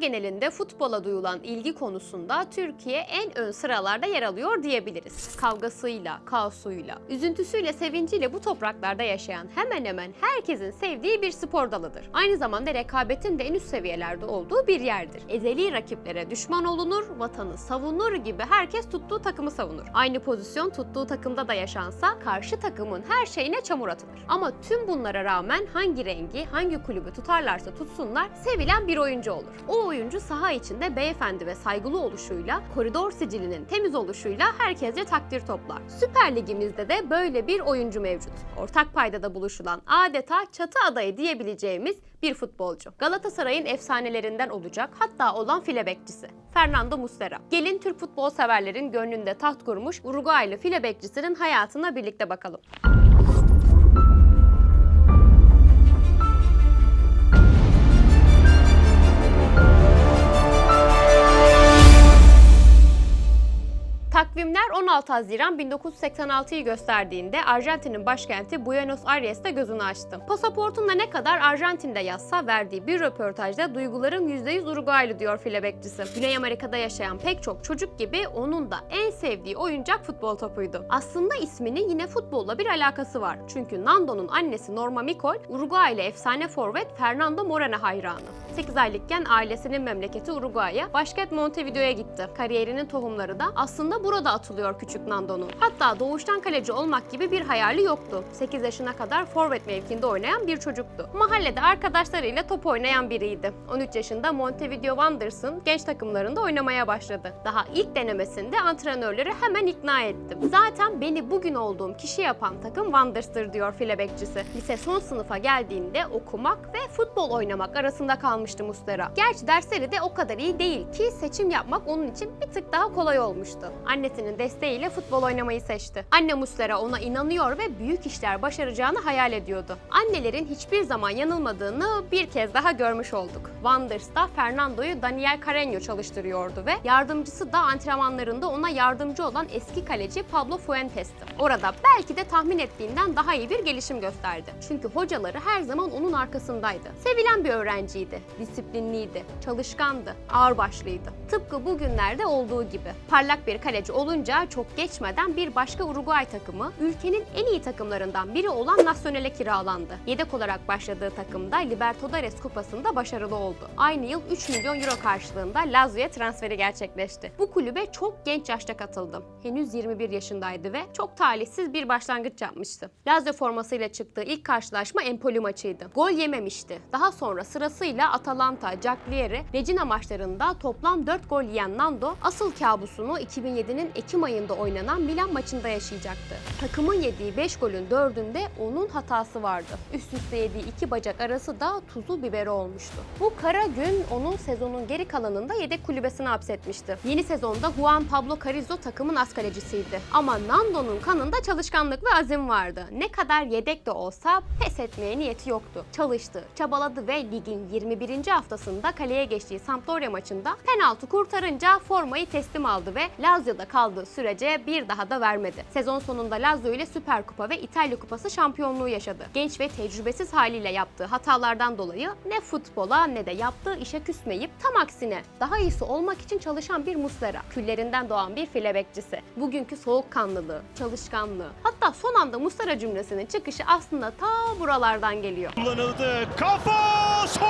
Genelinde futbola duyulan ilgi konusunda Türkiye en ön sıralarda yer alıyor diyebiliriz. Kavgasıyla, kaosuyla, üzüntüsüyle, sevinciyle bu topraklarda yaşayan hemen hemen herkesin sevdiği bir spor dalıdır. Aynı zamanda rekabetin de en üst seviyelerde olduğu bir yerdir. Ezeli rakiplere düşman olunur, vatanı savunur gibi herkes tuttuğu takımı savunur. Aynı pozisyon tuttuğu takımda da yaşansa karşı takımın her şeyine çamur atılır. Ama tüm bunlara rağmen hangi rengi, hangi kulübü tutarlarsa tutsunlar sevilen bir oyuncu olur. O oyuncu saha içinde beyefendi ve saygılı oluşuyla, koridor sicilinin temiz oluşuyla herkesce takdir toplar. Süper Ligimizde de böyle bir oyuncu mevcut. Ortak paydada buluşulan adeta çatı adayı diyebileceğimiz bir futbolcu. Galatasaray'ın efsanelerinden olacak hatta olan file bekçisi. Fernando Muslera. Gelin Türk futbol severlerin gönlünde taht kurmuş Uruguaylı file hayatına birlikte bakalım. Takvimler 16 Haziran 1986'yı gösterdiğinde Arjantin'in başkenti Buenos Aires'te gözünü açtı. Pasaportunda ne kadar Arjantin'de yazsa verdiği bir röportajda duygularım %100 Uruguaylı diyor file bekçisi. Güney Amerika'da yaşayan pek çok çocuk gibi onun da en sevdiği oyuncak futbol topuydu. Aslında isminin yine futbolla bir alakası var. Çünkü Nando'nun annesi Norma Mikol, Uruguaylı efsane forvet Fernando Morena hayranı. 8 aylıkken ailesinin memleketi Uruguay'a, başkent Montevideo'ya gitti. Kariyerinin tohumları da aslında burada atılıyor küçük Nando'nun. Hatta doğuştan kaleci olmak gibi bir hayali yoktu. 8 yaşına kadar forvet mevkinde oynayan bir çocuktu. Mahallede arkadaşlarıyla top oynayan biriydi. 13 yaşında Montevideo Wanderers'ın genç takımlarında oynamaya başladı. Daha ilk denemesinde antrenörleri hemen ikna ettim. Zaten beni bugün olduğum kişi yapan takım Wanderers'tır diyor file bekçisi. Lise son sınıfa geldiğinde okumak ve futbol oynamak arasında kalmıştı Muslera. Gerçi dersleri de o kadar iyi değil ki seçim yapmak onun için bir tık daha kolay olmuştu. Annesinin desteğiyle futbol oynamayı seçti. Anne Muslera ona inanıyor ve büyük işler başaracağını hayal ediyordu. Annelerin hiçbir zaman yanılmadığını bir kez daha görmüş olduk. Wanders'ta Fernando'yu Daniel Carreño çalıştırıyordu ve yardımcısı da antrenmanlarında ona yardımcı olan eski kaleci Pablo Fuentes'ti. Orada belki de tahmin ettiğinden daha iyi bir gelişim gösterdi. Çünkü hocaları her zaman onun arkasındaydı. Sevilen bir öğrenciydi, disiplinliydi, çalışkandı, ağırbaşlıydı. Tıpkı bugünlerde olduğu gibi. Parlak bir kaleci olunca çok geçmeden bir başka Uruguay takımı ülkenin en iyi takımlarından biri olan Nacional'e kiralandı. Yedek olarak başladığı takımda Libertadores Kupası'nda başarılı oldu. Aynı yıl 3 milyon euro karşılığında Lazio'ya transferi gerçekleşti. Bu kulübe çok genç yaşta katıldı. Henüz 21 yaşındaydı ve çok talihsiz bir başlangıç yapmıştı. Lazio formasıyla çıktığı ilk karşılaşma Empoli maçıydı. Gol yememişti. Daha sonra sırasıyla Atalanta, Cagliari, Regina maçlarında toplam 4 gol yiyen Nando asıl kabusunu 2007'nin Ekim ayında oynanan Milan maçında yaşayacaktı. Takımın yediği 5 golün 4'ünde onun hatası vardı. Üst üste yediği iki bacak arası da tuzu biberi olmuştu. Bu kara gün onun sezonun geri kalanında yedek kulübesine hapsetmişti. Yeni sezonda Juan Pablo Carrizo takımın as kalecisiydi. Ama Nando'nun kanında çalışkanlık ve azim vardı. Ne kadar yedek de olsa pes etmeye niyeti yoktu. Çalıştı, çabaladı ve ligin 21. haftasında kaleye geçtiği Sampdoria maçında penaltı kurtarınca formayı teslim aldı ve Lazio'da kaldığı sürece bir daha da vermedi. Sezon sonunda Lazio ile Süper Kupa ve İtalya Kupası şampiyonluğu yaşadı. Genç ve tecrübesiz haliyle yaptığı hatalardan dolayı ne futbola ne de yaptığı işe küsmeyip tam aksine daha iyisi olmak için çalışan bir Muslera, küllerinden doğan bir file bekçisi. Bugünkü soğukkanlılığı, çalışkanlığı, hatta son anda Muslera cümlesinin çıkışı aslında ta buralardan geliyor. kullanıldı. Kafa son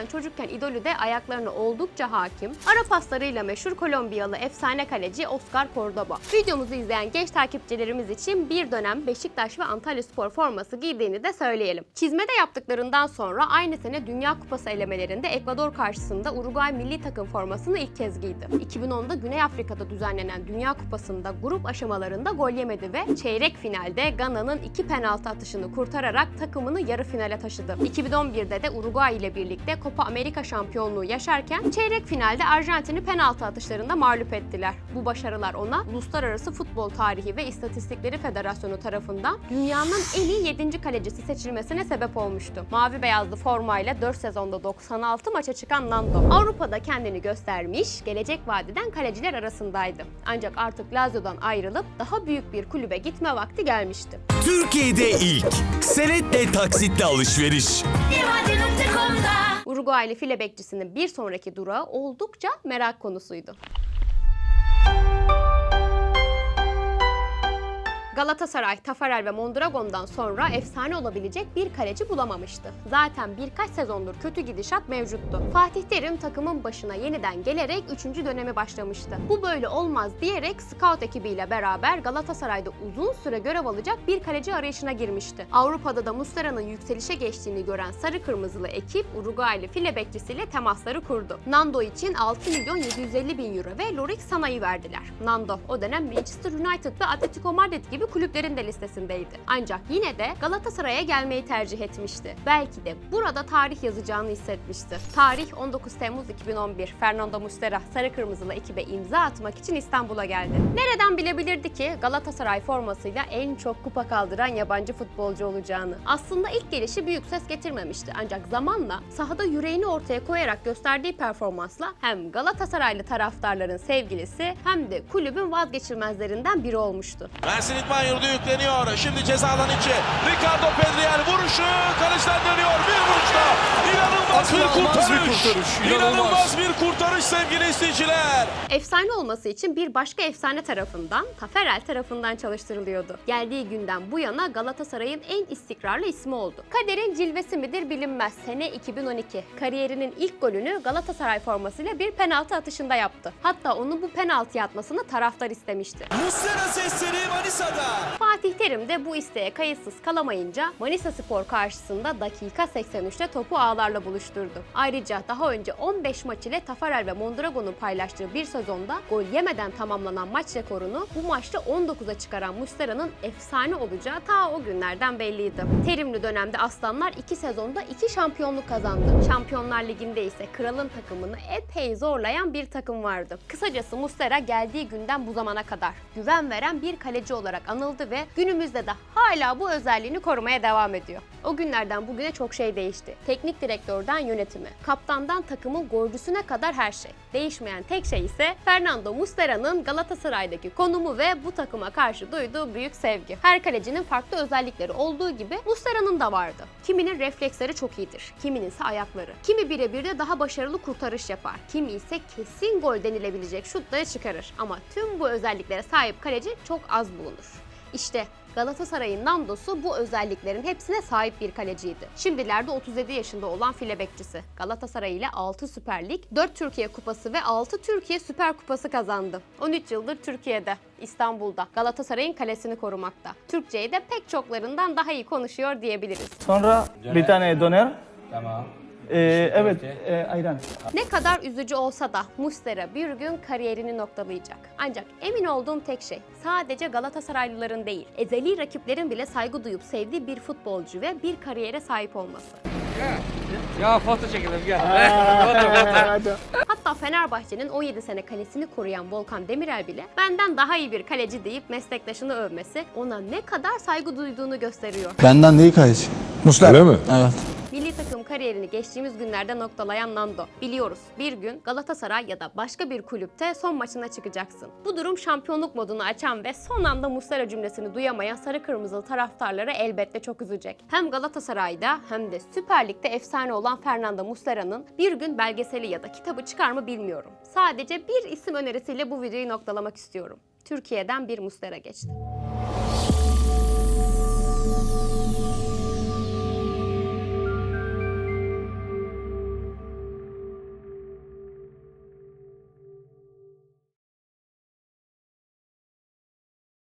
Zaten çocukken idolü de ayaklarına oldukça hakim. Ara paslarıyla meşhur Kolombiyalı efsane kaleci Oscar Cordoba. Videomuzu izleyen genç takipçilerimiz için bir dönem Beşiktaş ve Antalya Spor forması giydiğini de söyleyelim. Çizmede yaptıklarından sonra aynı sene Dünya Kupası elemelerinde Ekvador karşısında Uruguay milli takım formasını ilk kez giydi. 2010'da Güney Afrika'da düzenlenen Dünya Kupası'nda grup aşamalarında gol yemedi ve çeyrek finalde Gana'nın iki penaltı atışını kurtararak takımını yarı finale taşıdı. 2011'de de Uruguay ile birlikte Copa America şampiyonluğu yaşarken çeyrek finalde Arjantin'i penaltı atışlarında mağlup ettiler. Bu başarılar ona Uluslararası Futbol Tarihi ve İstatistikleri Federasyonu tarafından dünyanın en iyi 7. kalecisi seçilmesine sebep olmuştu. Mavi beyazlı formayla 4 sezonda 96 maça çıkan Nando Avrupa'da kendini göstermiş, gelecek vadeden kaleciler arasındaydı. Ancak artık Lazio'dan ayrılıp daha büyük bir kulübe gitme vakti gelmişti. Türkiye'de ilk senetle taksitle alışveriş. Uruguaylı file bekçisinin bir sonraki durağı oldukça merak konusuydu. Galatasaray, Tafarel ve Mondragon'dan sonra efsane olabilecek bir kaleci bulamamıştı. Zaten birkaç sezondur kötü gidişat mevcuttu. Fatih Terim takımın başına yeniden gelerek 3. dönemi başlamıştı. Bu böyle olmaz diyerek scout ekibiyle beraber Galatasaray'da uzun süre görev alacak bir kaleci arayışına girmişti. Avrupa'da da Muslera'nın yükselişe geçtiğini gören sarı kırmızılı ekip Uruguaylı file bekçisiyle temasları kurdu. Nando için 6 milyon 750 bin euro ve Lorik Sana'yı verdiler. Nando o dönem Manchester United ve Atletico Madrid gibi kulüplerin de listesindeydi. Ancak yine de Galatasaray'a gelmeyi tercih etmişti. Belki de burada tarih yazacağını hissetmişti. Tarih 19 Temmuz 2011. Fernando Muslera sarı kırmızılı ekibe imza atmak için İstanbul'a geldi. Nereden bilebilirdi ki Galatasaray formasıyla en çok kupa kaldıran yabancı futbolcu olacağını? Aslında ilk gelişi büyük ses getirmemişti ancak zamanla sahada yüreğini ortaya koyarak gösterdiği performansla hem Galatasaraylı taraftarların sevgilisi hem de kulübün vazgeçilmezlerinden biri olmuştu. Mersin İdman Yurdu yükleniyor. Şimdi ceza alanı içi. Ricardo Pedriel vuruşu. Kaleciden dönüyor. Bir vuruşta. Kurtarış. bir kurtarış, İnanılmaz. inanılmaz. bir kurtarış sevgili izleyiciler. Efsane olması için bir başka efsane tarafından, Taferel tarafından çalıştırılıyordu. Geldiği günden bu yana Galatasaray'ın en istikrarlı ismi oldu. Kaderin cilvesi midir bilinmez. Sene 2012. Kariyerinin ilk golünü Galatasaray formasıyla bir penaltı atışında yaptı. Hatta onun bu penaltıya atmasını taraftar istemişti. Muslera sesleri Manisa'da. Fatih Terim de bu isteğe kayıtsız kalamayınca Manisa Spor karşısında dakika 83'te topu ağlarla buluşturdu. Ayrıca daha önce 15 maç ile Tafarel ve Mondragon'un paylaştığı bir sezonda gol yemeden tamamlanan maç rekorunu bu maçta 19'a çıkaran Muslera'nın efsane olacağı ta o günlerden belliydi. Terimli dönemde Aslanlar 2 sezonda 2 şampiyonluk kazandı. Şampiyonlar Ligi'nde ise kralın takımını epey zorlayan bir takım vardı. Kısacası Muslera geldiği günden bu zamana kadar güven veren bir kaleci olarak anıldı ve günümüzde de hala bu özelliğini korumaya devam ediyor. O günlerden bugüne çok şey değişti. Teknik direktörden yönetimi, kaptandan takımın golcüsüne kadar her şey. Değişmeyen tek şey ise Fernando Muslera'nın Galatasaray'daki konumu ve bu takıma karşı duyduğu büyük sevgi. Her kalecinin farklı özellikleri olduğu gibi Muslera'nın da vardı. Kiminin refleksleri çok iyidir, kiminin ise ayakları. Kimi birebir de daha başarılı kurtarış yapar, kimi ise kesin gol denilebilecek şutları çıkarır. Ama tüm bu özelliklere sahip kaleci çok az bulunur. İşte Galatasaray'ın Nando'su bu özelliklerin hepsine sahip bir kaleciydi. Şimdilerde 37 yaşında olan file bekçisi. Galatasaray ile 6 Süper Lig, 4 Türkiye Kupası ve 6 Türkiye Süper Kupası kazandı. 13 yıldır Türkiye'de, İstanbul'da, Galatasaray'ın kalesini korumakta. Türkçeyi de pek çoklarından daha iyi konuşuyor diyebiliriz. Sonra bir tane döner. Tamam. Evet, e, ayran. Ne kadar üzücü olsa da Muslera bir gün kariyerini noktalayacak. Ancak emin olduğum tek şey sadece Galatasaraylıların değil, ezeli rakiplerin bile saygı duyup sevdiği bir futbolcu ve bir kariyere sahip olması. Ya foto çekelim gel. foto foto. Hatta Fenerbahçe'nin 17 sene kalesini koruyan Volkan Demirel bile benden daha iyi bir kaleci deyip meslektaşını övmesi ona ne kadar saygı duyduğunu gösteriyor. Benden değil kaleci. Muslera. Öyle mi? Evet. Milli takım kariyerini geçtiğimiz günlerde noktalayan Nando. Biliyoruz bir gün Galatasaray ya da başka bir kulüpte son maçına çıkacaksın. Bu durum şampiyonluk modunu açan ve son anda Muslera cümlesini duyamayan sarı kırmızılı taraftarları elbette çok üzecek. Hem Galatasaray'da hem de Süper Lig'de efsane olan Fernando Muslera'nın bir gün belgeseli ya da kitabı çıkar mı bilmiyorum. Sadece bir isim önerisiyle bu videoyu noktalamak istiyorum. Türkiye'den bir Muslera geçti.